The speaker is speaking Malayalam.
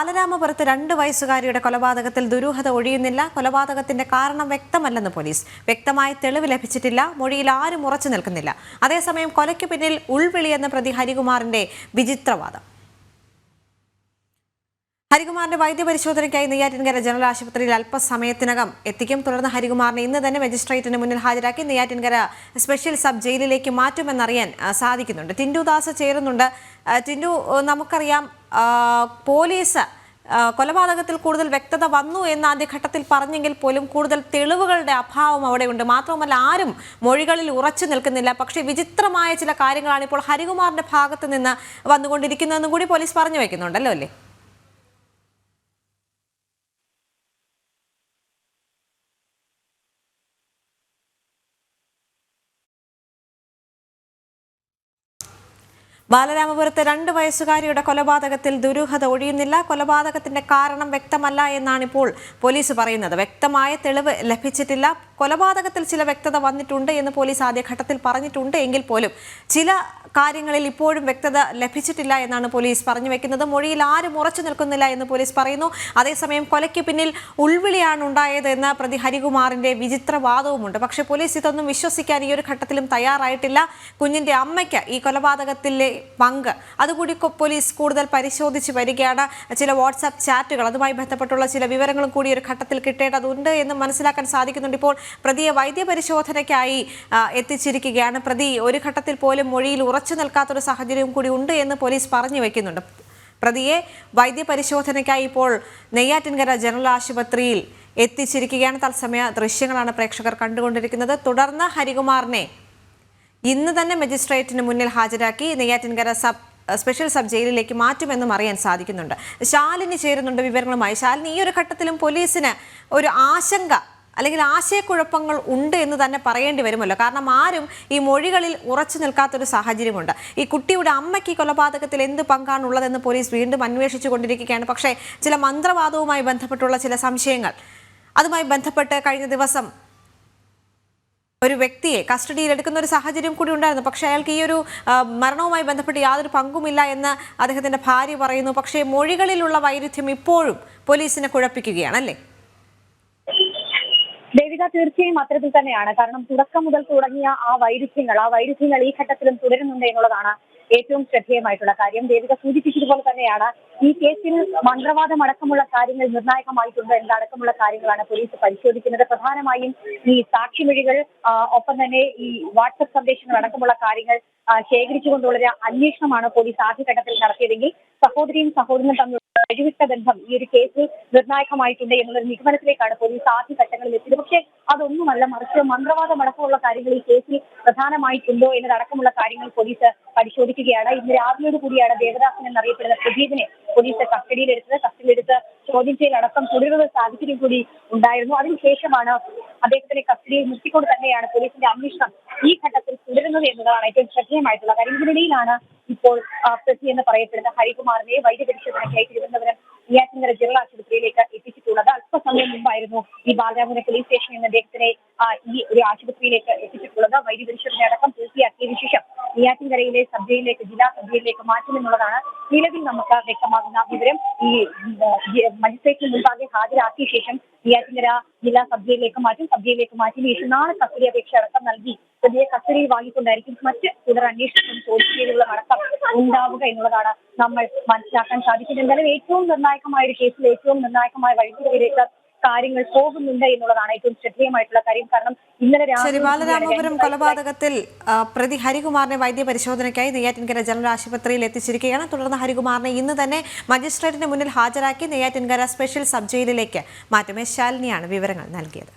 ബാലരാമപുരത്ത് രണ്ട് വയസ്സുകാരിയുടെ കൊലപാതകത്തിൽ ദുരൂഹത ഒഴിയുന്നില്ല. കൊലപാതകത്തിന്റെ കാരണം വ്യക്തമല്ലെന്ന് പോലീസ്. വ്യക്തമായ തെളിവ് ലഭിച്ചിട്ടില്ല. മൊഴിയിൽ ആരും ഉറച്ചു നിൽക്കുന്നില്ല. അതേസമയം കൊലയ്ക്ക് പിന്നിൽ ഉൾവിളിയെന്ന പ്രതി ഹരികുമാറിന്റെ വിചിത്രവാദം. ഹരികുമാറിന്റെ വൈദ്യപരിശോധനയ്ക്കായി നെയ്യാറ്റിൻകര ജനറൽ ആശുപത്രിയിൽ അല്പസമയത്തിനകം എത്തിക്കും. തുടർന്ന് ഹരികുമാറിനെ ഇന്ന് തന്നെ മജിസ്ട്രേറ്റിന് മുന്നിൽ ഹാജരാക്കി നെയ്യാറ്റിൻകര സ്പെഷ്യൽ സബ് ജയിലിലേക്ക് മാറ്റുമെന്നറിയാൻ സാധിക്കുന്നുണ്ട്. ടിൻഡു ദാസ് ചേരുന്നുണ്ട്. ടിൻഡു നമുക്കറിയാം പോലീസ് കൊലപാതകത്തിൽ കൂടുതൽ വ്യക്തത വന്നു എന്ന് ആദ്യഘട്ടത്തിൽ പറഞ്ഞെങ്കിൽ പോലും കൂടുതൽ തെളിവുകളുടെ അഭാവം അവിടെയുണ്ട്. മാത്രമല്ല ആരും മൊഴികളിൽ ഉറച്ചു നിൽക്കുന്നില്ല. പക്ഷേ വിചിത്രമായ ചില കാര്യങ്ങളാണ് ഇപ്പോൾ ഹരികുമാറിന്റെ ഭാഗത്ത് നിന്ന് വന്നുകൊണ്ടിരിക്കുന്നതെന്നും കൂടി പോലീസ് പറഞ്ഞു വയ്ക്കുന്നുണ്ടല്ലോ അല്ലേ? ബാലരാമപുരത്തെ രണ്ട് വയസ്സുകാരിയുടെ കൊലപാതകത്തിൽ ദുരൂഹത ഒഴിയുന്നില്ല. കൊലപാതകത്തിന്റെ കാരണം വ്യക്തമല്ല എന്നാണ് ഇപ്പോൾ പോലീസ് പറയുന്നത്. വ്യക്തമായ തെളിവ് ലഭിച്ചിട്ടില്ല. കൊലപാതകത്തിൽ ചില വ്യക്തത വന്നിട്ടുണ്ട് എന്ന് പോലീസ് ആദ്യഘട്ടത്തിൽ പറഞ്ഞിട്ടുണ്ട്. എങ്കിൽ പോലും ചില കാര്യങ്ങളിൽ ഇപ്പോഴും വ്യക്തത ലഭിച്ചിട്ടില്ല എന്നാണ് പോലീസ് പറഞ്ഞു വെക്കുന്നത്. മൊഴിയിൽ ആരും ഉറച്ചു നിൽക്കുന്നില്ല എന്ന് പോലീസ് പറയുന്നു. അതേസമയം കൊലയ്ക്ക് പിന്നിൽ ഉൾവിളിയാണ് ഉണ്ടായത് എന്ന പ്രതി ഹരികുമാറിന്റെ വിചിത്ര വാദവുമുണ്ട് പക്ഷേ പോലീസ് ഇതൊന്നും വിശ്വസിക്കാൻ ഈ ഒരു ഘട്ടത്തിലും തയ്യാറായിട്ടില്ല. കുഞ്ഞിന്റെ അമ്മയ്ക്ക് ഈ കൊലപാതകത്തിലെ പങ്ക്. അതുകൂടി പോലീസ് കൂടുതൽ പരിശോധിച്ച് വരികയാണ്. ചില വാട്സാപ്പ് ചാറ്റുകൾ അതുമായി ബന്ധപ്പെട്ടുള്ള ചില വിവരങ്ങളും കൂടി ഒരു ഘട്ടത്തിൽ കിട്ടേണ്ടതുണ്ട് എന്ന് മനസ്സിലാക്കാൻ സാധിക്കുന്നുണ്ട് ഇപ്പോൾ പ്രതിയെ വൈദ്യപരിശോധനയ്ക്കായി എത്തിച്ചിരിക്കുകയാണ്. പ്രതി ഒരു ഘട്ടത്തിൽ പോലും മൊഴിയിൽ ഉറച്ചു നിൽക്കാത്തൊരു സാഹചര്യം കൂടി ഉണ്ട് എന്ന് പോലീസ് പറഞ്ഞു വയ്ക്കുന്നുണ്ട് പ്രതിയെ വൈദ്യപരിശോധനയ്ക്കായി ഇപ്പോൾ നെയ്യാറ്റിൻകര ജനറൽ ആശുപത്രിയിൽ എത്തിച്ചിരിക്കുകയാണ്. തത്സമയ ദൃശ്യങ്ങളാണ് പ്രേക്ഷകർ കണ്ടുകൊണ്ടിരിക്കുന്നത്. തുടർന്ന് ഹരികുമാറിനെ ഇന്ന് തന്നെ മജിസ്ട്രേറ്റിന് മുന്നിൽ ഹാജരാക്കി നെയ്യാറ്റിൻകര സബ് സ്പെഷ്യൽ സബ് ജയിലിലേക്ക് മാറ്റുമെന്നും അറിയാൻ സാധിക്കുന്നുണ്ട്. ശാലിനി ചേരുന്നുണ്ട് വിവരങ്ങളുമായി. ശാലിനി ഈ ഒരു ഘട്ടത്തിലും പോലീസിന് ഒരു ആശങ്ക അല്ലെങ്കിൽ ആശയക്കുഴപ്പങ്ങൾ ഉണ്ട് എന്ന് തന്നെ പറയേണ്ടി വരുമല്ലോ. കാരണം ആരും ഈ മൊഴികളിൽ ഉറച്ചു നിൽക്കാത്തൊരു സാഹചര്യമുണ്ട്. ഈ കുട്ടിയുടെ അമ്മയ്ക്ക് ഈ കൊലപാതകത്തിൽ എന്ത് പങ്കാണുള്ളതെന്ന് പോലീസ് വീണ്ടും അന്വേഷിച്ചു കൊണ്ടിരിക്കുകയാണ്. പക്ഷേ ചില മന്ത്രവാദവുമായി ബന്ധപ്പെട്ടുള്ള ചില സംശയങ്ങൾ. അതുമായി ബന്ധപ്പെട്ട് കഴിഞ്ഞ ദിവസം ഒരു വ്യക്തിയെ കസ്റ്റഡിയിൽ എടുക്കുന്ന ഒരു സാഹചര്യം കൂടി ഉണ്ടായിരുന്നു. പക്ഷേ അയാൾക്ക് ഈ ഒരു മരണവുമായി ബന്ധപ്പെട്ട് യാതൊരു പങ്കുമില്ല എന്ന് അദ്ദേഹത്തിന്റെ ഭാര്യ പറയുന്നു. പക്ഷേ മൊഴികളിലുള്ള വൈരുദ്ധ്യം ഇപ്പോഴും പോലീസിനെ കുഴപ്പിക്കുകയാണ് അല്ലേ? ദേവിക തീർച്ചയായും അത്തരത്തിൽ തന്നെയാണ്. കാരണം തുടക്കം മുതൽ തുടങ്ങിയ ആ വൈരുദ്ധ്യങ്ങൾ ആ വൈരുദ്ധ്യങ്ങൾ ഈ ഘട്ടത്തിലും തുടരുന്നുണ്ട് എന്നുള്ളതാണ് ഏറ്റവും ശ്രദ്ധേയമായിട്ടുള്ള കാര്യം. ദേവിക സൂചിപ്പിച്ചതുപോലെ തന്നെയാണ് ഈ കേസിൽ മന്ത്രവാദം അടക്കമുള്ള കാര്യങ്ങൾ നിർണായകമായിട്ടുണ്ട് എന്നതടക്കമുള്ള കാര്യങ്ങളാണ് പോലീസ് പരിശോധിക്കുന്നത്. പ്രധാനമായും ഈ സാക്ഷിമൊഴികൾ ഒപ്പം തന്നെ ഈ വാട്സപ്പ് സന്ദേശങ്ങൾ അടക്കമുള്ള കാര്യങ്ങൾ ശേഖരിച്ചുകൊണ്ടുള്ള ഒരു അന്വേഷണമാണ് പോലീസ് ആദ്യഘട്ടത്തിൽ നടത്തിയതെങ്കിൽ സഹോദരിയും സഹോദരനും തമ്മിൽ വഴിവിട്ട ബന്ധം ഈ ഒരു കേസിൽ നിർണായകമായിട്ടുണ്ട് എന്നുള്ള നിഗമനത്തിലേക്കാണ് പോലീസ് ആദ്യ ഘട്ടങ്ങളിൽ എത്തിയത്. പക്ഷേ അതൊന്നുമല്ല മറിച്ച് മന്ത്രവാദം അടക്കമുള്ള കാര്യങ്ങൾ ഈ കേസിൽ പ്രധാനമായിട്ടുണ്ടോ എന്നതടക്കമുള്ള കാര്യങ്ങൾ പോലീസ് പരിശോധിക്കുകയാണ്. ഇന്ന് രാവിലെയോട് കൂടിയാണ് ദേവദാസൻ എന്നറിയപ്പെടുന്ന പ്രദീപിനെ പോലീസ് കസ്റ്റഡിയിലെടുത്തത്. കസ്റ്റഡിയിലെടുത്ത് ചോദ്യം ചെയ്യലടക്കം തുടരുന്ന സാഹചര്യം കൂടി ഉണ്ടായിരുന്നു. അതിനുശേഷമാണ് അദ്ദേഹത്തിനെ കസ്റ്റഡിയിൽ നിർത്തിക്കൊണ്ട് തന്നെയാണ് പോലീസിന്റെ അന്വേഷണം ഈ ഘട്ടത്തിൽ തുടരുന്നത് എന്നതാണ് ഏറ്റവും ശ്രദ്ധേയമായിട്ടുള്ള കാര്യം. ഇതിനിടയിലാണ് ഇപ്പോൾ പ്രതി എന്ന് പറയപ്പെടുന്ന ഹരികുമാറിനെ വൈദ്യപരിശോധനയ്ക്കായി തിരുവനന്തപുരം നെയ്യാറ്റിൻകര ജനറൽ ആശുപത്രിയിലേക്ക് എത്തിച്ചിട്ടുള്ളത്. അല്പസമയം മുമ്പായിരുന്നു ഈ ബാലരാമപുരം പോലീസ് സ്റ്റേഷനിൽ നിന്ന് അദ്ദേഹത്തിനെ ഈ ഒരു ആശുപത്രിയിലേക്ക് എത്തിച്ചിട്ടുള്ളത്. വൈദ്യപരിശോധന അടക്കം പൂർത്തിയാക്കിയതിനു ശേഷം നെയ്യാറ്റിൻകരയിലെ സബ് ജയിലിലേക്ക് ജില്ലാ സബ് ജയിലിലേക്ക് മാറ്റുമെന്നുള്ളതാണ് നിലവിൽ നമുക്ക് വ്യക്തമാകുന്ന വിവരം. ഈ മജിസ്ട്രേറ്റിന് മുൻപാകെ ഹാജരാക്കിയ ശേഷം നെയ്യാറ്റിൻകര ജില്ലാ സബ് ജയിലിലേക്ക് മാറ്റും. സബ് ജയിലിലേക്ക് മാറ്റിയ ശേഷം നാളെ കസ്റ്റഡി അപേക്ഷ അടക്കം നൽകി പ്രതിയെ കസ്റ്റഡിയിൽ വാങ്ങിക്കൊണ്ടായിരിക്കും മറ്റ് തുടർ അന്വേഷണവും ചോദ്യം ചെയ്തുള്ള അടക്കം ഉണ്ടാവുക എന്നുള്ളതാണ് നമ്മൾ മനസ്സിലാക്കാൻ സാധിക്കുന്നത്. എന്തായാലും ഏറ്റവും നിർണായകമായ ഒരു കേസിൽ ഏറ്റവും നിർണായകമായ വഴിത്തിരിവിലേക്ക് കാര്യങ്ങൾ പോകുന്നുണ്ട് എന്നുള്ളതാണ് ഏറ്റവും ശ്രദ്ധേയമായിട്ടുള്ള കാര്യം. കാരണം ഇന്നലെ രാവിലെ ബാലരാമപുരം കൊലപാതകത്തിൽ പ്രതി ഹരികുമാറിനെ വൈദ്യ പരിശോധനയ്ക്കായി നെയ്യാറ്റിൻകര ജനറൽ ആശുപത്രിയിൽ എത്തിച്ചിരിക്കുകയാണ്. തുടർന്ന് ഹരികുമാറിനെ ഇന്ന് തന്നെ മജിസ്ട്രേറ്റിന് മുന്നിൽ ഹാജരാക്കി നെയ്യാറ്റിൻകര സ്പെഷ്യൽ സബ് ജയിലിലേക്ക് മാറ്റും. ശാലിനിയാണ് വിവരങ്ങൾ നൽകിയത്.